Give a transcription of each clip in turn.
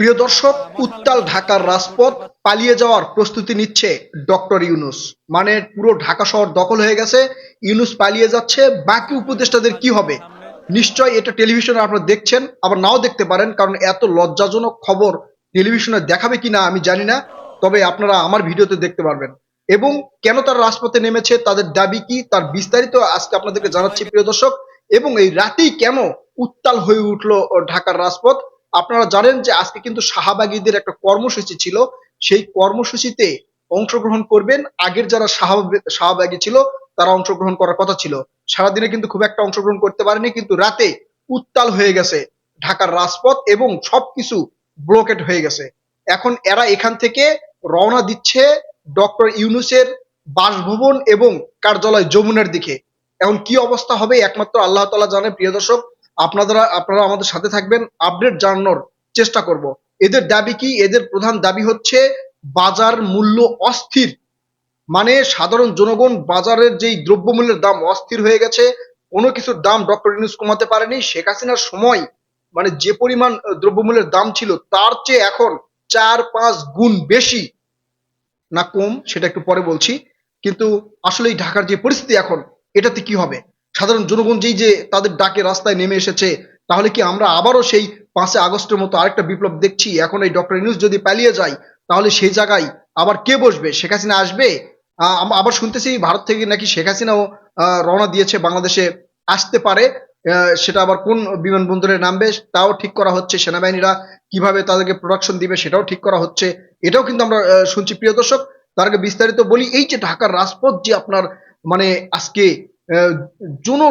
প্রিয় দর্শক, উত্তাল ঢাকার রাজপথ পালিয়ে যাওয়ার প্রস্তুতি নিচ্ছে ডক্টর ইউনুস। মানে পুরো ঢাকা শহর দখল হয়ে গেছে, ইউনুস পালিয়ে যাচ্ছে, বাকি উপদেষ্টাদের কি হবে? নিশ্চয় এটা টেলিভিশনে আপনারা দেখছেন, আবার নাও দেখতে পারেন, কারণ এত লজ্জাজনক খবর টেলিভিশনে দেখাবে কিনা আমি জানি না, তবে আপনারা আমার ভিডিওতে দেখতে পারবেন। এবং কেন তার রাজপথে নেমেছে, তাদের দাবি কি, তার বিস্তারিত আজকে আপনাদেরকে জানাচ্ছি প্রিয় দর্শক। এবং এই রাতেই কেন উত্তাল হয়ে উঠল ঢাকার রাজপথ আপনারা জানেন যে আজকে কিন্তু শাহবাগীদের একটা কর্মসূচি ছিল। সেই কর্মসূচিতে অংশগ্রহণ করবেন। আগের যারা শাহবা- শাহবাগী ছিল, তারা অংশগ্রহণ করার কথা ছিল। সারাদিনে কিন্তু খুব একটা অংশগ্রহণ করতে পারেনি, কিন্তু রাতে উত্তাল হয়ে গেছে ঢাকার রাজপথ এবং সবকিছু ব্লকেট হয়ে গেছে। এখন এরা এখান থেকে রওনা দিচ্ছে ডক্টর ইউনুসের বাসভবন এবং কার্যালয় যমুনার দিকে। এখন কি অবস্থা হবে, একমাত্র আল্লাহ তালা জানে, প্রিয় দর্শক। আপনারা আপনারা আমাদের সাথে থাকবেন আপডেট জানানোর চেষ্টা করব। এদের দাবি কি? এদের প্রধান দাবি হচ্ছে, বাজার মূল্য অস্থির। মানে সাধারণ জনগণ বাজারের যেই দ্রব্যমূল্যের দাম অস্থির হয়ে গেছে, কোনো কিছুর দাম ডক্টর ইউনুস কমাতে পারেনি। শেখ হাসিনার সময় মানে যে পরিমাণ দ্রব্যমূল্যের দাম ছিল, তার চেয়ে এখন চার পাঁচ গুণ বেশি। না কম, সেটা একটু পরে বলছি। কিন্তু আসলে এই ঢাকার যে পরিস্থিতি এখন, এটাতে কি হবে? সাধারণ জনগণ যেই যে তাদের ডাকে রাস্তায় নেমে এসেছে, তাহলে কি আমরা আবারও সেই পাঁচে আগস্টের মতো আরেকটা বিপ্লব দেখছি? এখন এই ডক্টর ইউনুস যদি পালিয়ে যায়, তাহলে সেই জায়গায় আবার কে বসবে? শেখ হাসিনা আসবে? আবার শুনতেছি ভারত থেকে নাকি শেখ হাসিনাও রওনা দিয়েছে বাংলাদেশে। আসতে পারে সেটা আবার কোন বিমানবন্দরে নামবে তাও ঠিক করা হচ্ছে। সেনাবাহিনীরা কীভাবে তাদেরকে প্রোডাকশন দিবে সেটাও ঠিক করা হচ্ছে। এটাও কিন্তু আমরা শুনছি। প্রিয় দর্শক, তার আগে বিস্তারিত বলি, এই যে ঢাকার রাজপথ যে আপনার মানে আজকে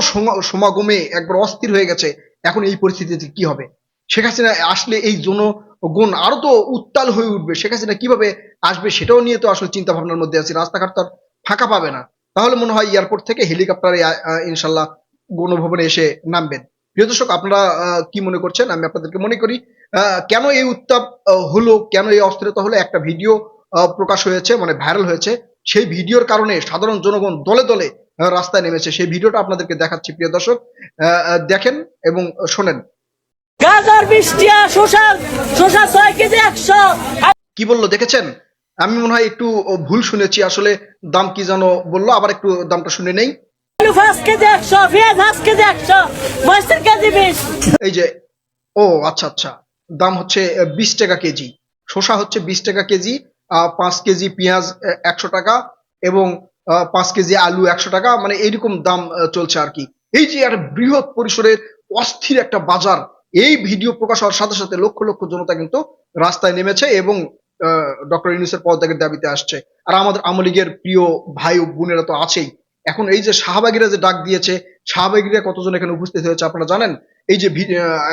সমা- সমাগমে একবার অস্থির হয়ে গেছে, এখন এই পরিস্থিতিতে কি হবে? শেখ হাসিনা আসলে এই জনগণ আরও তো উত্তাল হয়ে উঠবে, শেখ হাসিনা কীভাবে আসবে সেটাও নিয়ে তো আসলে চিন্তা ভাবনার মধ্যে আছি, রাস্তাঘাট তো আর ফাঁকা পাবে না। তাহলে মনে হয় এয়ারপোর্ট থেকে হেলিকপ্টারে ইনশাল্লাহ গণভবনে এসে নামবেন। প্রিয় দর্শক, আপনারা কি মনে করছেন? আমি আপনাদেরকে মনে করি কেন এই উত্তাপ হলো, কেন এই অস্থিরতা হলো? একটা ভিডিও প্রকাশ হয়েছে মানে ভাইরাল হয়েছে। সেই ভিডিওর কারণে সাধারণ জনগণ দলে দলে রাস্তায় নেমেছে। সেই ভিডিওটা আপনাদেরকে দেখাচ্ছি প্রিয় দর্শক। দেখেন এবং শোনেন। গাজর শসা ছয় কেজি একশো। কি বলল দেখেছেন? আমি মনে হয় একটু ভুল শুনেছি আসলে দাম কি যেন বলল আবার একটু দামটা শুনে নেই। এই যে ও আচ্ছা আচ্ছা। দাম হচ্ছে বিশ টাকা কেজি। শসা হচ্ছে বিশ টাকা কেজি আহ, পাঁচ কেজি পেঁয়াজ একশো টাকা এবং পাঁচ কেজি আলু একশো টাকা মানে এইরকম দাম চলছে আর কি। এই যে একটা বৃহৎ পরিসরের অস্থির একটা বাজার, এই ভিডিও প্রকাশ হওয়ার সাথে সাথে লক্ষ লক্ষ জনতা কিন্তু রাস্তায় নেমেছে এবং ডক্টর ইউনুসের পদত্যাগের দাবিতে আসছে। আর আমাদের আওয়ামী লীগের প্রিয় ভাই ও বোনেরা তো আছেই। এখন এই যে শাহবাগীরা যে ডাক দিয়েছে, শাহবাগিরা কতজন এখানে উপস্থিত হয়েছে আপনারা জানেন? এই যে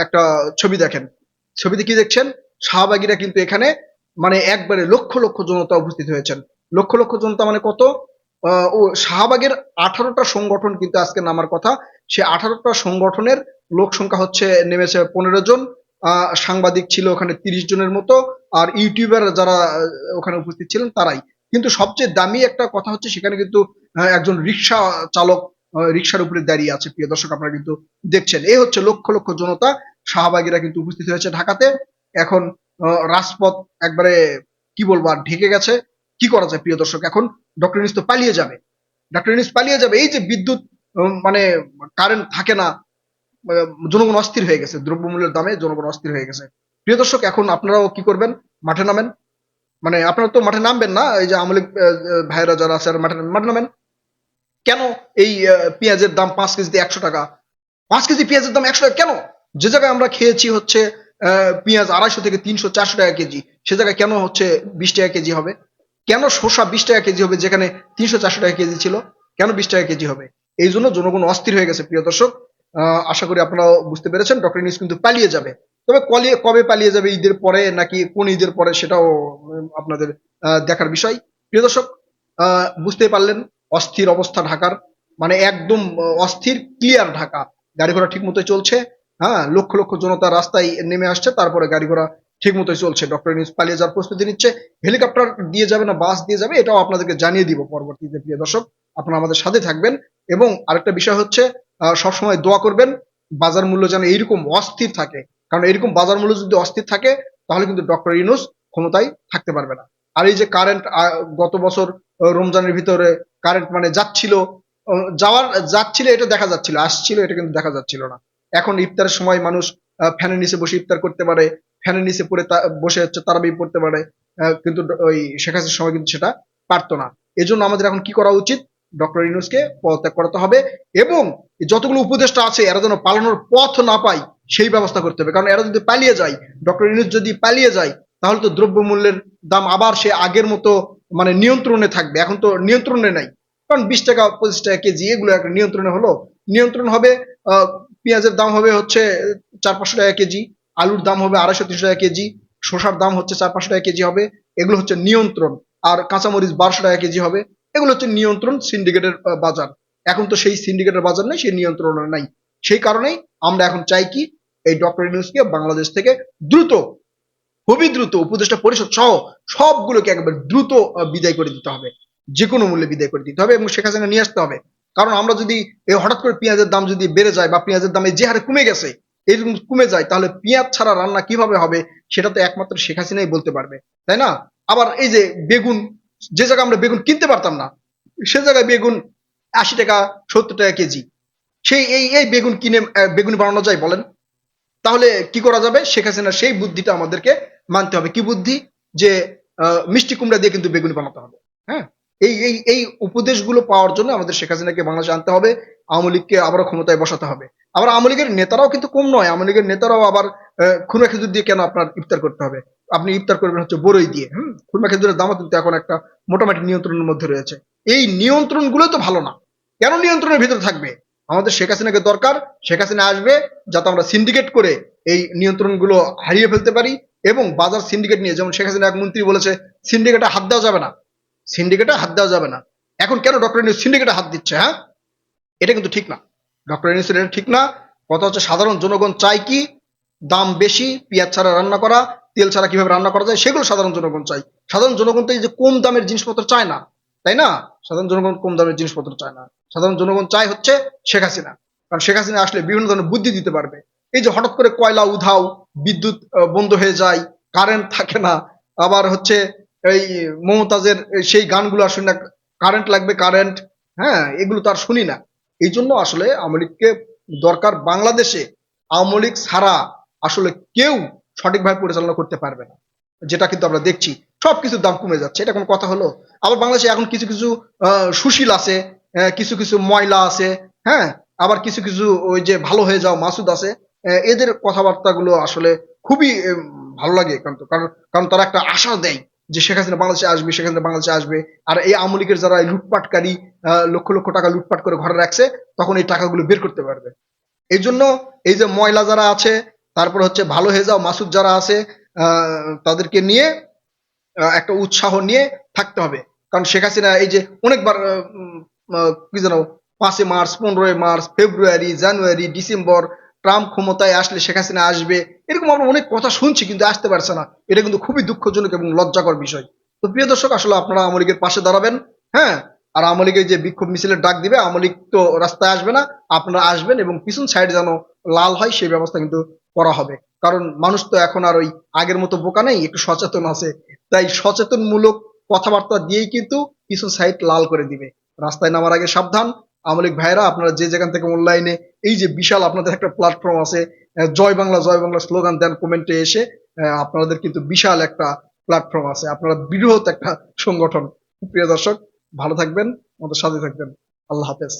একটা ছবি দেখেন। ছবিতে কি দেখছেন? শাহবাগীরা কিন্তু এখানে মানে একবারে লক্ষ লক্ষ জনতা উপস্থিত হয়েছেন। লক্ষ লক্ষ জনতা মানে কত? ও শাহবাগের আঠারোটা সংগঠন কিন্তু আজকে নামার কথা। সে আঠারোটা সংগঠনের লোক সংখ্যা হচ্ছে, নেমেছে পনেরো জন। সাংবাদিক ছিল ওখানে তিরিশ জনের মতো। আর ইউটিউবার যারা ওখানে উপস্থিত ছিলেন তারাই। কিন্তু সবচেয়ে দামি একটা কথা হচ্ছে সেখানে কিন্তু একজন রিক্সা চালক রিক্সার উপরে দাঁড়িয়ে আছে। প্রিয় দর্শক, আপনারা কিন্তু দেখছেন। এই হচ্ছে লক্ষ লক্ষ জনতা শাহবাগীরা কিন্তু উপস্থিত হয়েছে ঢাকাতে। এখন রাজপথ একবারে, কি বলব, আর ঢেকে গেছে। কি করা যায়, প্রিয় দর্শক? এখন ডক্টর ইউনুস তো পালিয়ে যাবে। ডক্টর ইউনুস পালিয়ে যাবে, এই যে বিদ্যুৎ মানে কারেন্ট থাকে না জনগণ অস্থির হয়ে গেছে, দ্রব্যমূল্যের দামে জনগণ অস্থির হয়ে গেছে। প্রিয় দর্শক, এখন আপনারাও কি করবেন? মাঠে নামেন। মানে আপনারা তো মাঠে নামবেন না, এই যে আমলিক ভাইরা যারা আছে মাঠে মাঠে নামেন। কেন এই পেঁয়াজের দাম পাঁচ কেজিতে একশো টাকা? পাঁচ কেজি পেঁয়াজের দাম একশো টাকা, কেন? যে জায়গায় আমরা খেয়েছি হচ্ছে পেঁয়াজ আড়াইশো থেকে তিনশো চারশো টাকা কেজি, সে জায়গায় কেন হচ্ছে বিশ টাকা কেজি হবে? কেন শসা বিশ টাকা কেজি হবে যেখানে তিনশো চারশো টাকা কেজি ছিল কেন বিশ টাকা কেজি হবে? এই জন্য জনগণ অস্থির হয়ে গেছে প্রিয় দর্শক। আশা করি আপনারাও বুঝতে পেরেছেন ডক্টর ইউনুস কিন্তু পালিয়ে যাবে। তবে কবে পালিয়ে যাবে ঈদের পরে নাকি কোন ঈদের পরে সেটাও আপনাদের দেখার বিষয়। প্রিয় দর্শক আহ, বুঝতেই পারলেন অস্থির অবস্থা ঢাকার মানে একদম অস্থির ক্লিয়ার ঢাকা। গাড়ি ঘোড়া ঠিক মতোই চলছে হ্যাঁ লক্ষ লক্ষ জনতা রাস্তায় নেমে আসছে তারপরে গাড়ি ঘোড়া ঠিক মতোই চলছে। ডক্টর নিউজ পালিয়ে যাওয়ার প্রস্তুতি নিচ্ছে। হেলিকপ্টার দিয়ে যাবে না বাস দিয়ে যাবে, এটাও আপনাদেরকে জানিয়ে দিব পরবর্তীতে, প্রিয় দর্শক। আপনারা আমাদের সাথে থাকবেন এবং আরেকটা বিষয় হচ্ছে সবসময় দোয়া করবেন, বাজার মূল্য যেন এইরকম অস্থির থাকে। কারণ এরকম বাজার মূল্য যদি অস্থির থাকে, তাহলে কিন্তু ডক্টর ইউনুস ক্ষমতায় থাকতে পারবে না। আর এই যে কারেন্ট গত বছর রমজানের ভিতরে কারেন্ট মানে যাচ্ছিল যাওয়ার, যাচ্ছিল এটা দেখা যাচ্ছিল, আসছিল এটা কিন্তু দেখা যাচ্ছিল না। এখন ইফতারের সময় মানুষ ফ্যানের নিচে বসে ইফতার করতে পারে ফ্যানের নিচে পড়ে বসে হচ্ছে তারাবি পড়তে পারে কিন্তু ওই শেখ সময় কিন্তু সেটা পারতো না। এজন্য আমাদের এখন কি করা উচিত? ডক্টর ইউনুসকে পদত্যাগ করাতে হবে এবং যতগুলো উপদেষ্টা আছে, এরা যেন পালানোর পথ না পায়, সেই ব্যবস্থা করতে হবে। কারণ এরা যদি পালিয়ে যায়, ডক্টর ইউনুস যদি পালিয়ে যায়, তাহলে তো দ্রব্যমূল্যের দাম আবার সে আগের মতো মানে নিয়ন্ত্রণে থাকবে। এখন তো নিয়ন্ত্রণে নাই। কারণ বিশ টাকা, পঁচিশ টাকা কেজি, এগুলো একটা নিয়ন্ত্রণে হলো। নিয়ন্ত্রণ হবে পেঁয়াজের দাম হবে হচ্ছে চার পাঁচশো টাকা কেজি। আলুর দাম হবে আড়াইশো তিনশো টাকা কেজি, শসার দাম হচ্ছে চার পাঁচশো টাকা কেজি হবে। এগুলো হচ্ছে নিয়ন্ত্রণ, আর কাঁচামরিচ বারোশো টাকা কেজি হবে। এগুলো হচ্ছে নিয়ন্ত্রণ সিন্ডিকেটের বাজার। এখন তো সেই সিন্ডিকেটের বাজার নেই, সেই নিয়ন্ত্রণ নাই। সেই কারণেই আমরা এখন চাই কি, এই ডক্টর ইউনুসকে বাংলাদেশ থেকে দ্রুত, খুবই দ্রুত উপদেষ্টা পরিষদ সহ সবগুলোকে একবার দ্রুত বিদায় করে দিতে হবে। যে কোনো মূল্যে বিদায় করে দিতে হবে এবং শেখ হাসিনা নিয়ে আসতে হবে। কারণ আমরা যদি হঠাৎ করে পেঁয়াজের দাম যদি বেড়ে যায় বা পেঁয়াজের দাম যে হারে কমে গেছে এরকম কমে যায়, তাহলে পেঁয়াজ ছাড়া রান্না কীভাবে হবে? সেটা তো একমাত্র শেখ হাসিনাই বলতে পারবে, তাই না? আবার এই যে বেগুন, যে জায়গায় আমরা বেগুন কিনতে পারতাম না, সে জায়গায় বেগুন আশি টাকা, সত্তর টাকা কেজি। সেই এই এই বেগুন কিনে বেগুন বানানো যায় বলেন। তাহলে কি করা যাবে? শেখ হাসিনার সেই বুদ্ধিটা আমাদেরকে মানতে হবে। কি বুদ্ধি? যে মিষ্টি কুমড়া দিয়ে কিন্তু বেগুন বানাতে হবে। হ্যাঁ? এই এই এই উপদেশগুলো পাওয়ার জন্য আমাদের শেখ হাসিনাকে বাংলাদেশে আনতে হবে, আওয়ামী লীগকে আবারও ক্ষমতায় বসাতে হবে। আবার আওয়ামী লীগের নেতারাও কিন্তু কম নয়, আওয়ামী লীগের নেতারাও আবার খুরমা খেজুর দিয়ে কেন আপনার ইফতার করতে হবে? আপনি ইফতার করবেন হচ্ছে বড়ই দিয়ে, হুম? খুরমা খেজুরের দামও কিন্তু এখন একটা মোটামুটি নিয়ন্ত্রণের মধ্যে রয়েছে। এই নিয়ন্ত্রণগুলো তো ভালো না। কেন নিয়ন্ত্রণের ভিতরে থাকবে? আমাদের শেখ হাসিনাকে দরকার, শেখ হাসিনা আসবে যাতে আমরা সিন্ডিকেট করে এই নিয়ন্ত্রণগুলো হারিয়ে ফেলতে পারি এবং বাজার সিন্ডিকেট নিয়ে, যেমন শেখ হাসিনা এক মন্ত্রী বলেছে সিন্ডিকেটে হাত দেওয়া যাবে না। সিন্ডিকেটে হাত দেওয়া যাবে না। এখন কেন ডক্টর ইউনুস সিন্ডিকেটে হাত দিচ্ছে হ্যাঁ? এটা কিন্তু ঠিক না। ডক্টর ইউনুস এটা ঠিক না। কথা হচ্ছে সাধারণ জনগণ চায় কি? দাম বেশি, পেঁয়াজ ছাড়া রান্না করা, তেল ছাড়া কীভাবে রান্না করা যায়, সেগুলো সাধারণ জনগণ চাই সাধারণ জনগণ তো এই যে কম দামের জিনিসপত্র চায় না, তাই না? সাধারণ জনগণ কম দামের জিনিসপত্র চায় না। সাধারণ জনগণ চায় হচ্ছে শেখ হাসিনা। কারণ শেখ হাসিনা আসলে বিভিন্ন ধরনের বুদ্ধি দিতে পারবে। এই যে হঠাৎ করে কয়লা উধাও, বিদ্যুৎ বন্ধ হয়ে যায় কারেন্ট থাকে না, আবার হচ্ছে এই মমতাজের সেই গানগুলো আসলে না কারেন্ট লাগবে কারেন্ট হ্যাঁ এগুলো তার শুনি না। এই জন্য আসলে আওয়ামী লীগকে দরকার বাংলাদেশে আওয়ামী লীগ ছাড়া আসলে কেউ সঠিকভাবে পরিচালনা করতে পারবে না, যেটা কিন্তু আমরা দেখছি। সবকিছুর দাম কমে যাচ্ছে, এটা কোনো কথা হলো? আবার বাংলাদেশে এখন কিছু কিছু সুশীল আছে কিছু কিছু ময়লা আছে হ্যাঁ আবার কিছু কিছু ওই যে ভালো হয়ে যাও মাসুদ আছে এদের কথাবার্তাগুলো আসলে খুবই ভালো লাগে কারণ কারণ তারা একটা আশা দেয়। যে শেখ হাসিনা বাংলাদেশে আসবে, শেখ হাসিনা বাংলাদেশে আসবে, আর এই আওয়ামী লীগের যারা লুটপাটকারী লক্ষ লক্ষ টাকা লুটপাট করে ঘরে রাখছে, তখন এই টাকাগুলো বের করতে পারবে। এই জন্য এই যে ময়লা যারা আছে, তারপর হচ্ছে ভালো হয়ে যাও মাসুদ যারা আছে তাদেরকে নিয়ে একটা উৎসাহ নিয়ে থাকতে হবে। কারণ শেখ হাসিনা এই যে অনেকবার কি জানো পাঁচই মার্চ, পনেরোই March, February, January, December Trump ক্ষমতায় আসলে শেখ হাসিনা আসবে, এরকম আমরা অনেক কথা শুনছি কিন্তু আসতে পারছে না। এটা কিন্তু খুবই দুঃখজনক এবং লজ্জাকর বিষয়। তো প্রিয় দর্শক, আসলে আপনারা আওয়ামী লীগের পাশে দাঁড়াবেন হ্যাঁ? আর আওয়ামী লীগের যে বিক্ষোভ মিছিলের ডাক দিবে আওয়ামী লীগ তো রাস্তায় আসবে না, আপনারা আসবেন এবং পিছন সাইড যেন লাল হয়, সেই ব্যবস্থা কিন্তু করা হবে। কারণ মানুষ তো এখন আর ওই আগের মতো বোকা নেই, একটু সচেতন আছে। তাই সচেতনমূলক কথাবার্তা দিয়েই কিন্তু পিছন সাইড লাল করে দিবে। রাস্তায় নামার আগে সাবধান আওয়ামী লীগ ভাইরা আপনারা যে যেখান থেকে অনলাইনে এই যে বিশাল আপনাদের একটা প্ল্যাটফর্ম আছে জয় বাংলা জয় বাংলা স্লোগান দেন কমেন্টে এসে আপনাদের কিন্তু বিশাল একটা প্ল্যাটফর্ম আছে। আপনারা বৃহৎ একটা সংগঠন। প্রিয় দর্শক, ভালো থাকবেন, আমাদের সাথে থাকবেন। আল্লাহ হাফেজ।